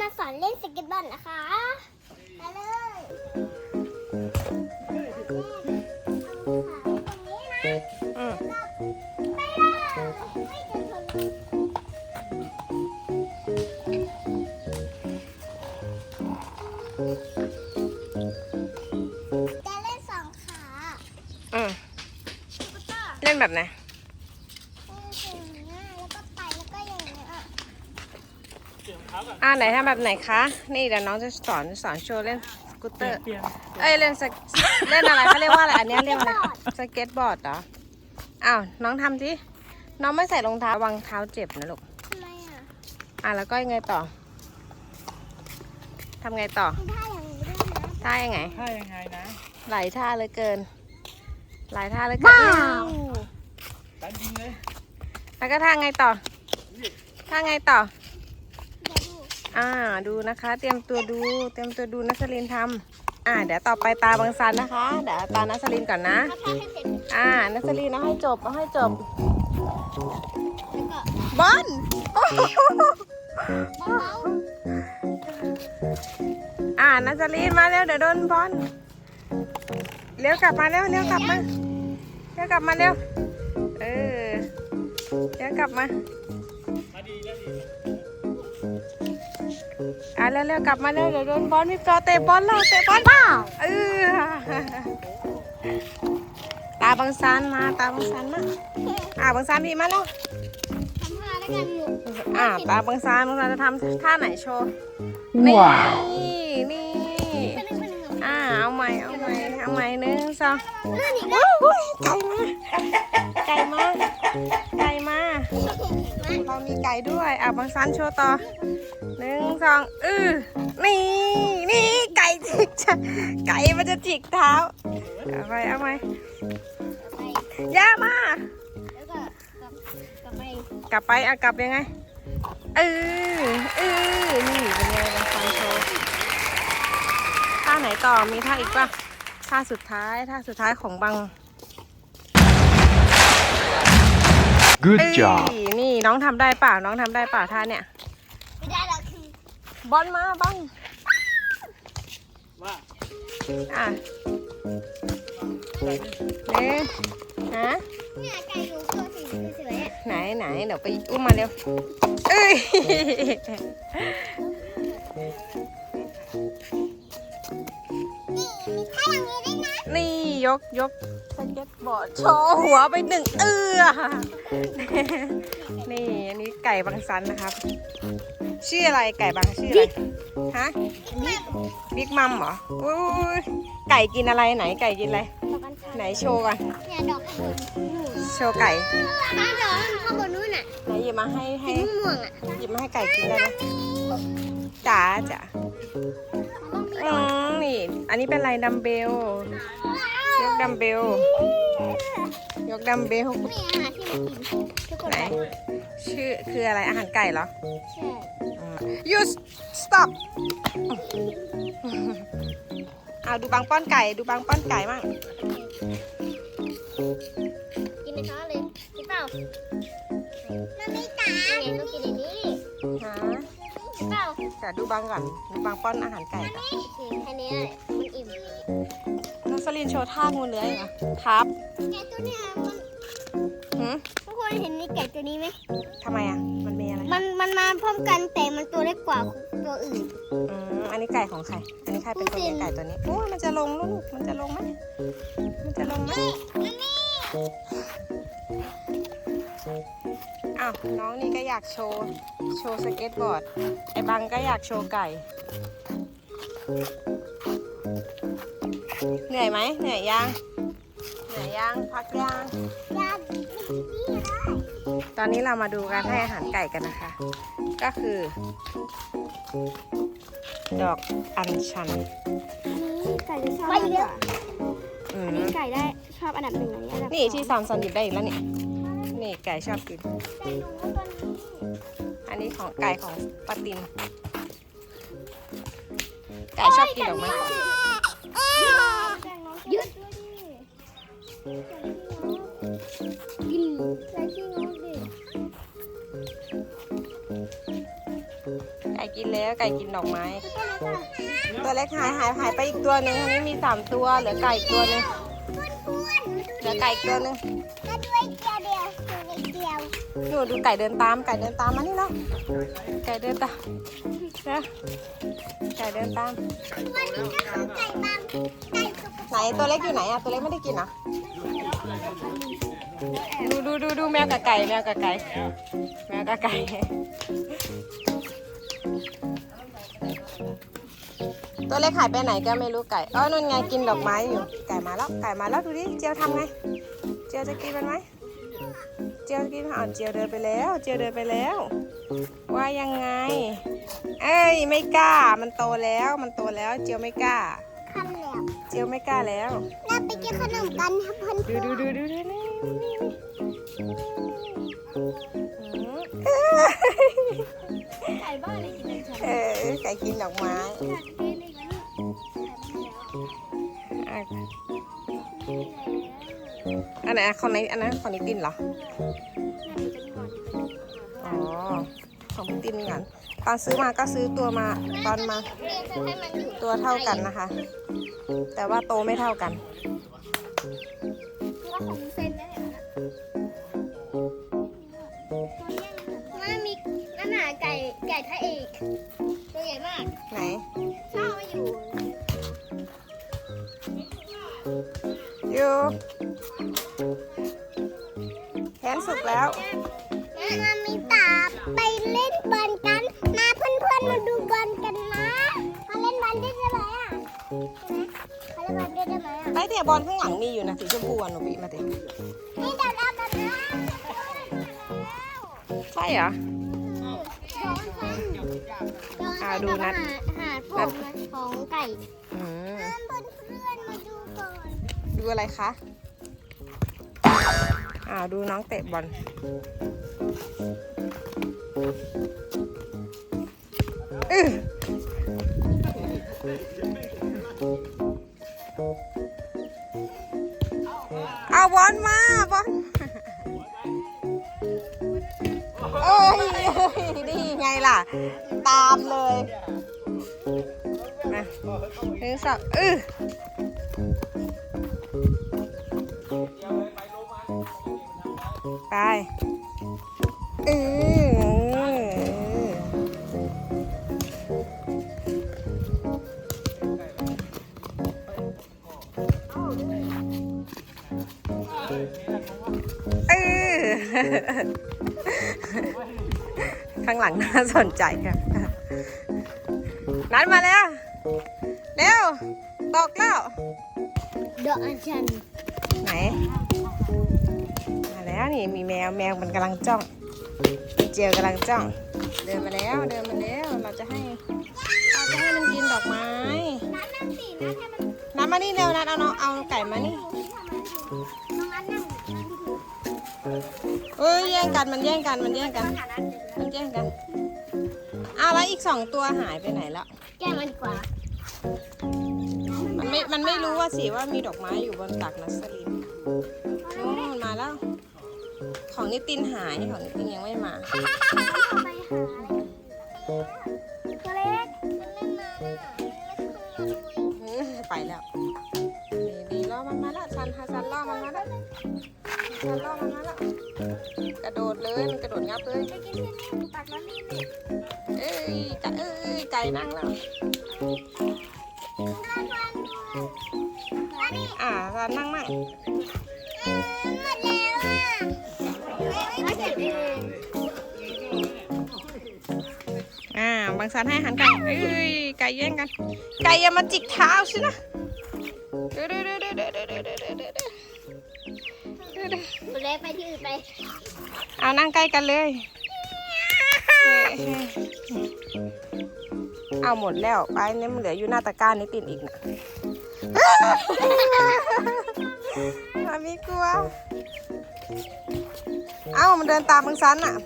มาสอนเล่นสเก็ตบอร์ดนะคะมาเลยเอาขาไว้ตรงนี้นะอืมไปเลยไม่จะชนจะเล่นสองขา อืม เล่นแบบไหน อย่างเงี้ยแล้วก็ไปแล้วก็อย่างเงี้ย อ่า ไหนทำแบบไหนคะ นี่เดี๋ยวน้องจะสอนสอนโชว์เล่นสกูตเตอร์เปลี่ยนเอ้ยเล่นสเกเล่นอะไรเขาเรียกว่าอะไร อันเนี้ยเรียกว่าอะไร สเก็ตบอร์ดเหรอ อ้าวน้องทำสิ น้องไม่ใส่รองเท้าระวังเท้าเจ็บนะลูก ทำไมอะอะแล้วก็ยังไงต่อ ทำไงต่อมีท่าอย่างนี้ด้วยนะท่ายังไง ถ้ายังไงนะหลายท่าเหลยเกิน หลายท่าเหลยเกินอู้ตันยิงเลย แล้วก็ท่าไงต่อ ท่าไงต่อเดี๋ยวดู อ่าดูนะคะ เตรียมตัวดูเตรียมตัวดูนัสลินทำอ่า เดี๋ยวต่อไปตาบางซันนะคะเดี๋ยวตานัสลินก่อนนะ ถ้าท่าให้เสร็จอ่านัสลินเอาให้จบเอาให้จบแล้วก็บอลโอ้โหเบาอ่านัสลินมาเร็วเดี๋ยวโดนบอลเร็วกลับมาเร็วเร็วกลับมาเร็วกลับมาเร็วเออเร็วกลับมามา อะเร็วๆกลับมาเร็วเดี๋ยวโดนบอลพี่ปอเตะบอลแล้วเตะบอลเปล่าเออตาบังซันมาตาบังซันมาอ่าบังซันดีมาแล้วๆทำท่าแล้วกันหนูอ่าตาบังซันบังซันจะทำท่าไหนโชว์นี่นี่เป็นหนึ่งเป็นหนึ่งอ่าเอาใหม่เอาใหม่เอาใหม่หนึ่งสองเลื่อนอีกโอ้โหไก่มาไก่มาไก่มา เรามีไก่ด้วย อ่าบังซันโชว์ต่อหนึ่งสองเออนี่นี่ไก่จิกจะไก่มันจะจิกเท้าเอาไปเอาไปย่ามาแล้วก็กลับไปกลับไปอะกลับยังไงเออเออนี่เป็นไงบังซันโชว์ท่าไหนต่อมีท่าอีกป่ะท่าสุดท้ายท่าสุดท้ายของบัง Good เอ้ย job. นี่น้องทำได้เปล่าน้องทำได้เปล่าท่าเนี่ย ไม่ได้หรอกคือบอลมาบ้างว่าอะแต่นี่เนี่ยฮะเนี่ยไก่หนูตัวสีสวยๆอะไหนไหนเดี๋ยวไปอุ้มมาเร็วเอ้ยนี่มีท่าอย่างนี้ด้วยนะ นี่ยกยกสเก็ต บอร์ดโชว์หัวไปหนึ่งเอือนี่อันนี้ไก่บางซันนะครับ ชื่ออะไรไก่บางชื่ออะไรฮะบิ๊กมัมเหรออุ้ยไก่กินอะไรไหนไก่กินอะไรดอกกัญชาไหนโชว์กันเนี่ยดอกข้างบนนู่นโชว์ไก่บ้านดอกข้างบนนู่นน่ะไหนหยิบมาให้ให้สีม่วงๆอะหยิบมาให้ไก่กินได้ไหมจ๋าจ๋าอืมนี่อันนี้เป็นอะไรดัมเบลย กดัมเบล ยกดัมเบลนี่อาหารที่มันกินทุกคนไหน ชื่อคืออะไรอาหารไก่เหรอ ใช่ you stop เอาดูบางป้อนไก่ ดูบางป้อนไก่มั่งกินในท้องเลยกินเปล่ามันไม่ตาไงต้องกินในนี้ฮะกินเปล่าแต่ดูบางก่อน ดูบางป้อนอาหารไก่ก่อนนี่แค่นี้แหละมันอิ่มน้องส ลินโชว์ท่างูเลื้อยเหรอครับไก่ตัวเนี้ยมันหืมทุกคนเห็นนี่ไก่ตัวนี้ไหม ทำไมอะ มันมีอะไรมันมันมาพร้อมกันแต่มันตัวเล็กกว่าตัวอื่น อืมอันนี้ไก่ของใคร อันนี้ใครเป็นคนเลี้ยงไก่ตัวนี้โอ้ยมันจะลงแล้วลูก มันจะลงไหมมันจะลงไหมอ้าวน้องนี่ก็อยากโชว์ โชว์สเก็ตบอร์ด ไอ้บังก็อยากโชว์ไก่ เหนื่อยไหมเหนื่อยยังเหนื่อยยังพักยังยาดีนี่ได้ตอนนี้เรามาดูการให้อาหารไก่กันนะคะ ก็คือ ดอกอัญชันนี่ไก่จะชอบอันดับกว่าอือันมนี้ไก่ได้ชอบอันดับหนึ่งอันนี้อันดับนี่ที่ซอนซอนหยิบได้อีกแล้วนี่นี่ไก่ชอบกินไก่หนูก็ตัวนี้อันนี้ของไก่ของปาติน ไก่ชอบกินดอกไม้ยึ ยึดกินใส่ขี้งกดิไก่กินแล้วไก่กินดอกไม้ ตัวเล็กหายหายหายไปอีกตัวหนึ่งอันนี้มีสามตัวเหลือไก่อีกตัวหนึ่งเหลือไก่อีกตัวหนึ่งมาด้วยเดียวเดียวตัวเดียวหนูดูไก่เดินตามไก่เดินตามมานี่แล้วไก่เดินตามนะไก่เดินตามวันนี้ก็คือไก่บางไก่ ไหนตัวเล็กอยู่ไหนอะตัวเล็กไม่ได้กินเหรอดูดูดูดูแมวกับไก่แมวกับไก่แมวกับไก่ ตัวเล็กหายไปไหนก็ไม่รู้ไก่อ๋อนู่นไงกินดอกไม้อยู่ไก่มาแล้วไก่มาแล้วดูดิเจียวทำไง เจียวจะกินมันไหมเจียวกินอ่าวเจียวเดินไปแล้ว เจียวเดินไปแล้ว ว่ายังไง เอ้ยไม่กล้ามันโตแล้วมันโตแล้วเจียวไม่กล้า จียวไม่กล้าแล้ว เราไปกินขนมกันครับเพื่อนดูดูดูดูดูนี่อืมไก่บ้านเลยกินอะไรฉันเออไก่กินดอกไม้อยากกินเลยนะอะอันไหนของไหนอันนั้นของนิตินเหรอ อ๋อ ของนิตินกันตอนซื้อมาก็ซื้อตัวมาตอนมาเรียนจะให้มันอยู่ตัวเท่ากันนะคะ แต่ว่าโตไม่เท่ากัน ว่าของเซ อะมาเล่นบอลได้ไหมอะไอ้เตะบอลข้างหลังมีอยู่นะสีชมพูอะหนูบีมาดินี่เดินเอาแบบนี้ใช่เหรออ่าดูนัดหาผมของไก่อืมเพื่อนเพื่อนมาดูก่อนดูอะไรคะอ่าดูน้องเตะบอล สองอื้อไปเออเออข้างหลังน่าสนใจค่ะ นัดมาแล้ว เร็วตกแล้วเดอะอันชันไหน มาแล้วนี่มีแมวแมวมันกำลังจ้องเจียวกำลังจ้อง เดินมาแล้วเดินมาแล้วเราจะให้เราจะให้มันกินดอกไม้นัดนั่งสินัดให้มันนัดมานี่เร็วนัดเอาน้องเอาไก่มานี่น้องนัดนั่งเอ้ยแย่งกันมันแย่งกันมันแย่งกันมันแย่งกันอ้าวแล้วอีกสองตัวหายไปไหนแล้วแก้มันดีกว่า มันไม่ มันไม่รู้ว่าสิว่ามีดอกไม้อยู่บนตักนัสลินนู้นมันมาแล้ว ของนิตินหายของนิตินยังไม่มาไปหาอะไรตัวเล็กมันเล่นมาแล้วน่ะมันเล็กขึ้นมาเลยอืมไปแล้วดีดีล่อมันมาแล้วซันฮาซันล่อมันมาแล้วซันล่อมันมาแล้วกระโดดเลยมันกระโดดงับเลยไปกินที่นี่ตักแล้วนี่นี่เอ้ยไก่เอ้ยไก่นั่งแล้ว อ่าซันนั่งมั่งออหมดแล้วอะไม่เสร็จเองอ่าบางซันให้หันไก่เอ้ยไก่แย่งกัน ไก่อย่ามาจิกเท้าสินะเด้อเด้อเด้อเด้อเด้อเด้อเด้อเด้อเด้อเด้อเด้อตัวเล็กไปที่อื่นไปเอานั่งใกล้กันเลย เอาหมดแล้วไปเนี่ยมันเหลืออยู่หน้าตะกร้านี่ตินอีกนะมามีกลัว เอ้ามันเดินตามมึงซันอะ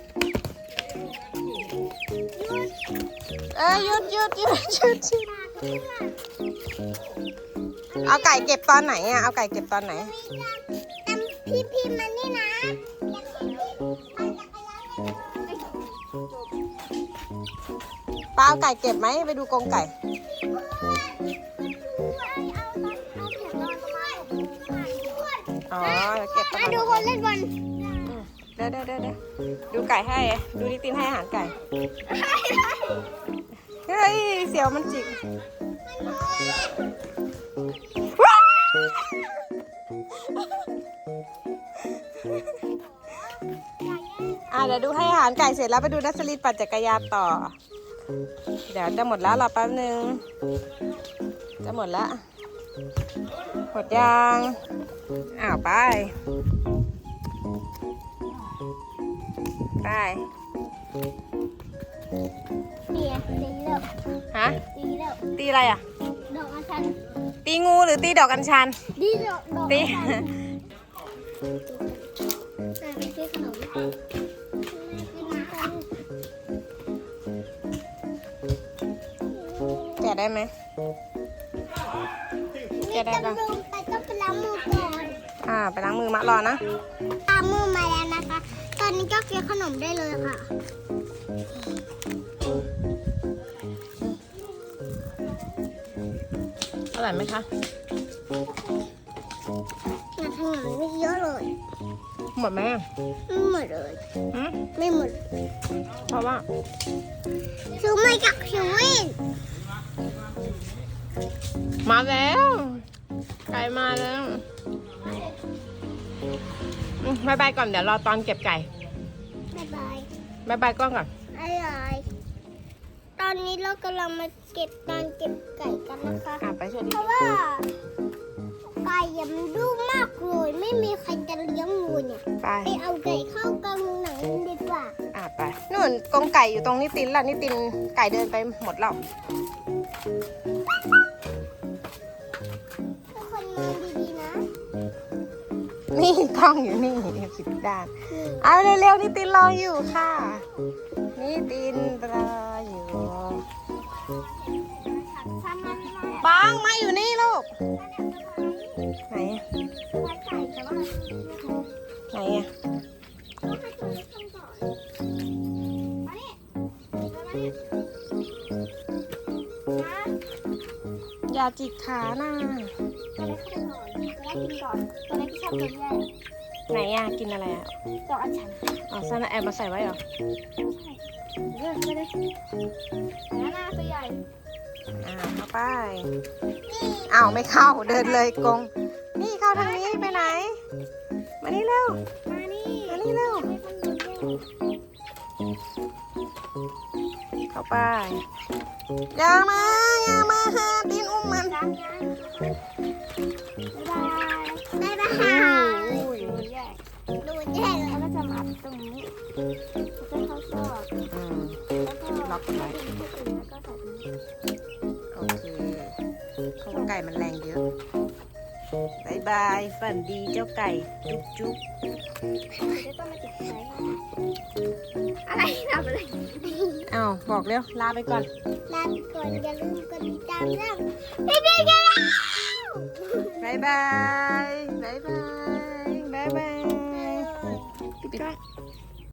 เอ้ยหยุดหยุดหยุดหยุดหยุดเอาไก่เก็บตอนไหนอะเอาไก่เก็บตอนไหนพี่พิมมันนี่นะปั่น จักรยานเลยป้าเอาไก่เก็บไหมไปดูกรงไก่อ๋อเก็บมาดูคนเล่นบอลเดี๋ยวเดี๋ยวเดี๋ยวเดี๋ยวดูไก่ให้ ดูนิตินให้อาหารไก่เฮ้ยเสียวมันจิกอะเดี๋ยวดูให้อาหารไก่เสร็จแล้วไปดูนัสลิดปั่นจักรยานต่อ เดี๋ยวจะหมดแล้วรอแป๊บนึง จะหมดละหมดยังอ้าวไป ไปเนี่ยตีแล้วฮะ ตีแล้วตีอะไรอะ ดอกอัญชัน ตีงูหรือตีดอกกัญชันดีดอกดอกตีอัญชันแต่ไม่ซื้อขนม ได้ไหมแกะได้ปะต้องลงไปต้องไปล้างมือก่อนอ่า ไปล้างมือมะรอนะล้างมือมาแล้วนะคะ ตอนนี้ก็เคี้ยวขนมได้เลยค่ะอร่อยไหมคะอยากขนมไม่เยอะเลย หมดไหมอะไม่หมดเลยหืมไม่หมด เพราะว่าซื้อมาจากเซเว่น มาแล้ว ไก่มาแล้วอืมบายบายก่อนเดี๋ยวรอตอนเก็บไก่บ๊ายบายบายบายกล้องก่อนอะไรตอนนี้เรากำลังมาเก็บการเก็บไก่กันนะคะอะไปช่วยดิเพราะว่าไก่ยังดื้อมากเลยไม่มีใครจะเลี้ยงงูเนี่ยไปไปเอาไก่เข้ากรงหนังดีกว่าอะไปนู่นกรงไก่อยู่ตรงนิตินแล้วนิตินไก่เดินไปหมดแล้ว นี่กล้องอยู่นี่ผิดด้าน เอาเร็วๆนิตินรออยู่ค่ะนิตินรออยู่ปังมาอยู่นี่ลูก ไหนอะไหนอะอย่าจิกขานะ ไหนอะกินอะไรอะดอกอัญชันอ๋อซานาแอบมาใส่ไว้เหรอเลือกไปเลยแล้วหน้าตัวใหญ่อ่าเข้าไปอ้าวไม่เข้าเดินเลยกง นี่เข้าทางนี้ไปไหน มานี่เร็วมานี่มานี่เร็วเข้าไปอย่ามาอย่ามาหาดินอุ้มมัน ไก่มันแรงเยอะบายบายฝันดีเจ้าไก่จุ๊บจุ๊บจะต้องมาติดไฟอะไรทำอะไรอ้าวบอกเร็วลาไปก่อน ลาไปก่อนอย่าลืมกดติดตามเรื่องบ๊ายบายกันแล้วบายบายบายบายบายบายปิดก่อน